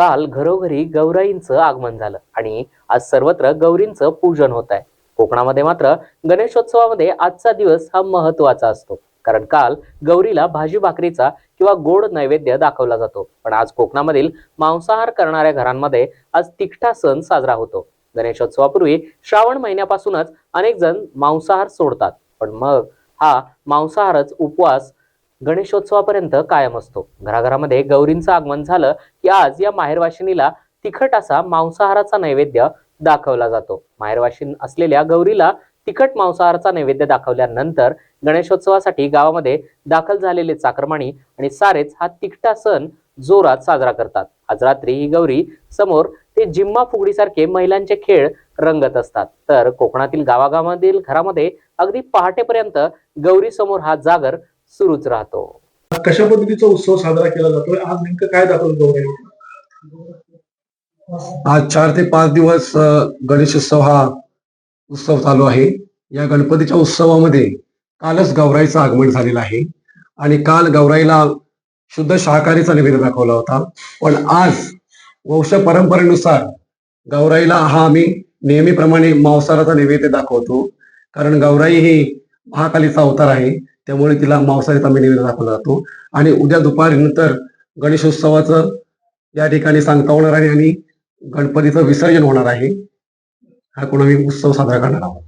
काल घरोघरी गौराईंचं आगमन झालं आणि आज सर्वत्र गौरींचं पूजन होत आहे. कोकणामध्ये मात्र गणेशोत्सवामध्ये आजचा दिवस हा महत्त्वाचा असतो. कारण काल गौरीला भाजी भाकरीचा किंवा गोड नैवेद्य दाखवला जातो. पण आज कोकणामधील मांसाहार करणाऱ्या घरांमध्ये आज तिखटा सण साजरा होतो. गणेशोत्सवापूर्वी श्रावण महिन्यापासूनच अनेक जण मांसाहार सोडतात. पण मग हा मांसाहारच उपवास गणेशोत्सवापर्यंत कायम असतो. घराघरामध्ये गौरींचं आगमन झालं की आज या माहेरवाशिनीला तिखट असा मांसाहाराचा नैवेद्य दाखवला जातो. माहेरवाशीन असलेल्या गौरीला तिखट मांसाहाराचा नैवेद्य दाखवल्यानंतर गणेशोत्सवासाठी गावामध्ये दाखल झालेले चाकरमाणी आणि सारेच हा तिखटा सण जोरात साजरा करतात. आज रात्री ही गौरी समोर ते जिम्मा फुगडीसारखे महिलांचे खेळ रंगत असतात. तर कोकणातील गावागावामधील घरामध्ये अगदी पहाटेपर्यंत गौरी समोर हा जागर सुरूच राहतो. कशा पद्धतीचा उत्सव साजरा केला जातोय? आज नेमकं काय दाखवलं गौराई आज चार ते पाच दिवस अ, गणेशोत्सव हा उत्सव चालू आहे. या गणपतीच्या उत्सवामध्ये कालच गौराईचं आगमन झालेलं आहे. आणि काल गौराईला शुद्ध शाकाहारीचा नैवेद्य दाखवला होता. पण आज वंश परंपरेनुसार गौराईला हा आम्ही नेहमीप्रमाणे मांसाहाराचा नैवेद्य दाखवतो. कारण गौराई ही महाकालीचा अवतार आहे. त्यामुळे तिला मांसाहारीचा आम्ही निवेदन दाखवला जातो. आणि उद्या दुपारी नंतर गणेशोत्सवाचं या ठिकाणी सांगता होणार आहे आणि गणपतीचं विसर्जन होणार आहे. हा कोण आम्ही उत्सव साजरा करणार आहोत?